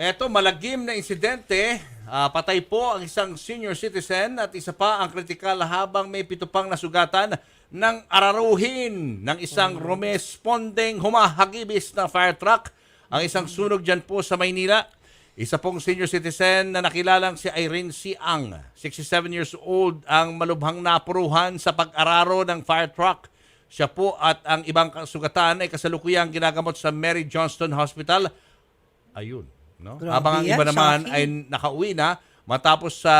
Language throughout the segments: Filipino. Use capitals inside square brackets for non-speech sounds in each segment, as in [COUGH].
Eto, malagim na insidente. Ah, patay po ang isang senior citizen at isa pa ang kritikal habang may pito pang nasugatan ng araruhin ng isang rumesponding humahagibis na fire truck. Ang isang sunog dyan po sa Maynila. Isa pong senior citizen na nakilalang si Irene Siang, 67 years old, ang malubhang napuruhan sa pag-araro ng fire truck. Siya po at ang ibang kasugatan ay kasalukuyang ginagamot sa Mary Johnston Hospital. Ayun. No? Grabe Habang ang yan, iba naman shocking. ay nakauwi na matapos sa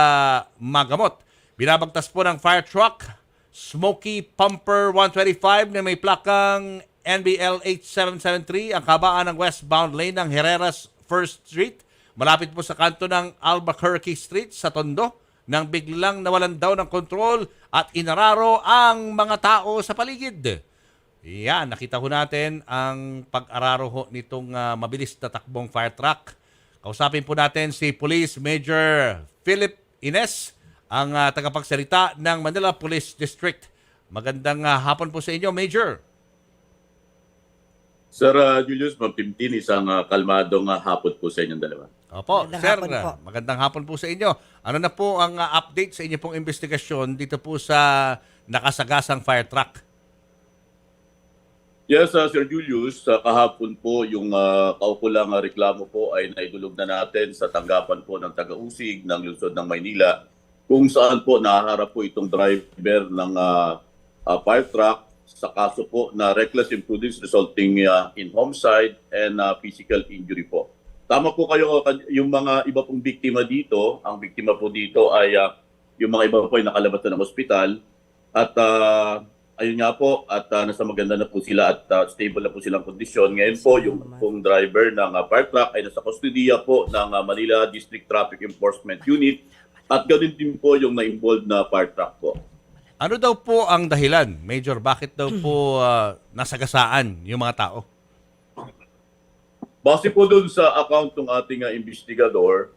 magamot. Binabagtas po ng fire truck, Smoky Pumper 125 na may plakang NBL 8773 ang kabaan ng westbound lane ng Herreras First Street. Malapit po sa kanto ng Albuquerque Street sa Tondo nang biglang nawalan daw ng kontrol at inararo ang mga tao sa paligid. Yan, nakita ho natin ang pag-araro ho nitong ah, mabilis na takbong fire truck. Kausapin po natin si Police Major Philip Ines, ang ah, tagapagsalita ng Manila Police District. Magandang ah, hapon po sa inyo, Major. Sir uh, Julius, mapimtin isang uh, kalmadong uh, hapon po sa inyong dalawa. Opo, Magandang sir. hapon po. Magandang hapon po sa inyo. Ano na po ang ah, update sa inyo pong investigasyon dito po sa nakasagasang fire truck? Yes, uh, Sir Julius, sa kahapon po yung uh, kaukulang uh, reklamo po ay naidulog na natin sa tanggapan po ng taga-usig ng lungsod ng Maynila kung saan po naharap po itong driver ng uh, uh, fire truck sa kaso po na reckless imprudence resulting uh, in homicide and uh, physical injury po. Tama po kayo, uh, yung mga iba pong biktima dito, ang biktima po dito ay uh, yung mga iba po ay nakalabas na ng ospital at uh, ayun nga po at uh, nasa maganda na po sila at uh, stable na po silang kondisyon. Ngayon po yung pong driver ng uh, fire truck ay nasa kustodiya po ng uh, Manila District Traffic Enforcement Unit at ganoon din po yung na-involved na fire truck po. Ano daw po ang dahilan, Major? Bakit daw po [CLEARS THROAT] ah, nasagasaan yung mga tao? Base po doon sa account ng ating uh, investigador,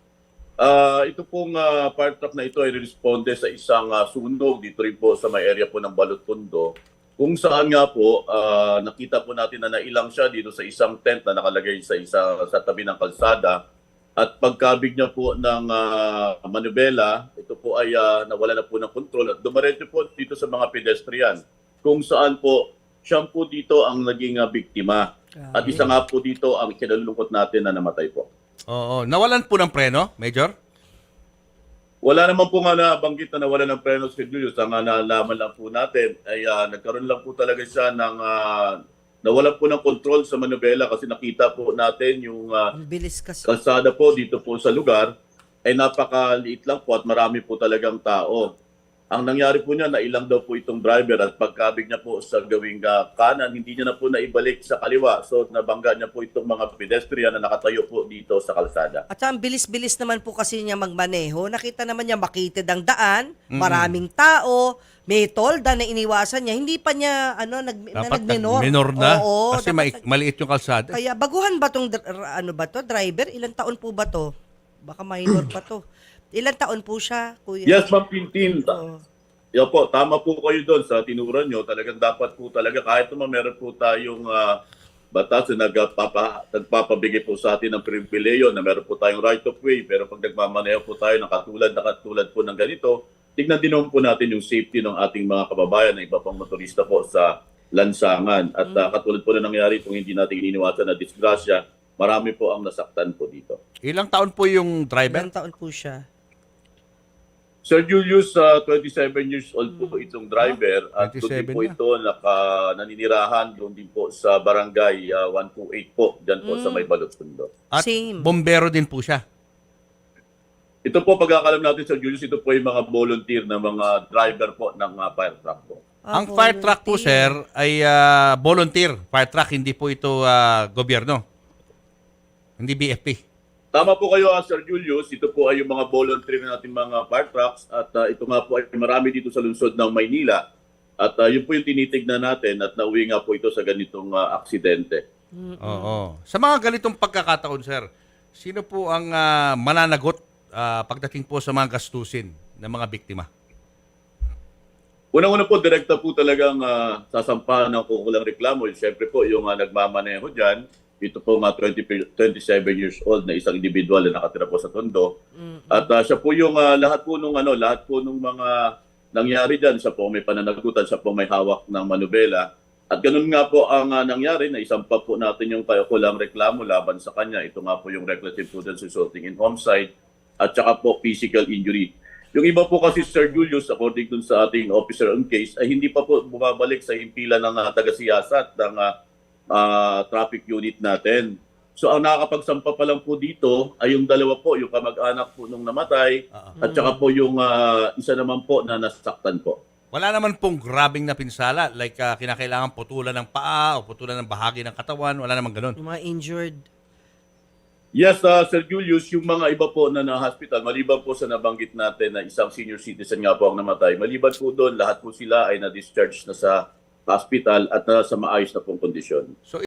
ah, ito pong uh, fire truck na ito ay responde sa isang uh, sunog dito rin po sa may area po ng Balottondo kung saan nga po ah, nakita po natin na nailang siya dito sa isang tent na nakalagay sa isa sa tabi ng kalsada at pagkabig niya po ng ah, manubela, ito po ay ah, nawala na po ng kontrol at dumaretso po dito sa mga pedestrian kung saan po siya po dito ang naging ah, biktima. At isa nga po dito ang kinalulungkot natin na namatay po. Oo, nawalan po ng preno, Major? Wala naman po nga nabanggit na nawala ng preno si Julius. Ang ah, nalaman lang po natin ay ah, nagkaroon lang po talaga siya ng uh, nawalan po ng control sa manubela kasi nakita po natin yung Ang bilis kasi. kalsada po dito po sa lugar ay napakaliit lang po at marami po talagang tao. Ang nangyari po niya, nailang daw po itong driver at pagkabig niya po sa gawing ah, kanan, hindi niya na po naibalik sa kaliwa. So nabangga niya po itong mga pedestrian na nakatayo po dito sa kalsada. At ang bilis-bilis naman po kasi niya magmaneho. Nakita naman niya makitid ang daan, maraming tao, may tolda na iniwasan niya. Hindi pa niya ano nag, na Dapat nag-minor. minor na. Oo, kasi dapat nag- maliit yung kalsada. Kaya baguhan ba tong dr- ano ba to, driver? Ilang taon po ba to? Baka minor pa to. Ilang taon po siya, kuya? Yes, Ma'am Pintin. Oo. Yo po, tama po kayo doon sa tinuran nyo. Talagang dapat po talaga, kahit naman meron po tayong ah, batas na nagpapa, nagpapabigay po sa atin ng pribileyo na meron po tayong right of way. Pero pag nagmamaneho po tayo ng katulad na katulad po ng ganito, tignan din po natin yung safety ng ating mga kababayan na iba pang motorista po sa lansangan. At ah, katulad po na nangyari kung hindi natin iniwasan na disgrasya, marami po ang nasaktan po dito. Ilang taon po yung driver? Ilang taon po siya? Sir Julius, uh, 27 years old po itong driver at doon 27 din po na. ito naka, naninirahan doon din po sa barangay uh, 128 po, dyan po sa may Balotsundo. At Same. bombero din po siya. Ito po pagkakalam natin Sir Julius, ito po yung mga volunteer na mga driver po ng uh, fire truck po. Ah, Ang fire truck po, sir, ay ah, volunteer. Fire truck, hindi po ito ah, gobyerno. Hindi BFP. Tama po kayo uh, Sir Julius, ito po ay yung mga volunteer natin mga fire trucks at uh, ito nga po ay marami dito sa lungsod ng Maynila. At uh, yun po yung tinitignan natin at nauwi nga po ito sa ganitong uh, aksidente. Oo. Sa mga ganitong pagkakataon, sir, sino po ang ah, mananagot ah, pagdating po sa mga gastusin ng mga biktima? Unang-una po, direkta po talagang uh, sasampahan ng kukulang reklamo. Siyempre po, yung uh, nagmamaneho dyan, ito po nga 20, pe- 27 years old na isang individual na nakatira po sa Tondo. At ah, siya po yung ah, lahat po nung ano, lahat po nung mga nangyari diyan, siya po may pananagutan, siya po may hawak ng manubela. At ganun nga po ang ah, nangyari na isang pa po natin yung kaukulang reklamo laban sa kanya. Ito nga po yung reckless imprudence resulting in homicide at saka po physical injury. Yung iba po kasi Sir Julius, according dun sa ating officer on case, ay hindi pa po bumabalik sa himpilan ng uh, taga-siyasat ng ah, ah, traffic unit natin. So ang nakakapagsampa pa lang po dito ay yung dalawa po, yung kamag-anak po nung namatay Ah, at saka po yung ah, isa naman po na nasaktan po. Wala naman pong grabing na pinsala like ah, kinakailangan putulan ng paa o putulan ng bahagi ng katawan. Wala naman ganun. Yung mga injured. Yes, ah, Sir Julius, yung mga iba po na na-hospital, maliban po sa nabanggit natin na isang senior citizen nga po ang namatay, maliban po doon, lahat po sila ay na-discharge na sa hospital at nasa maayos na pong kondisyon. So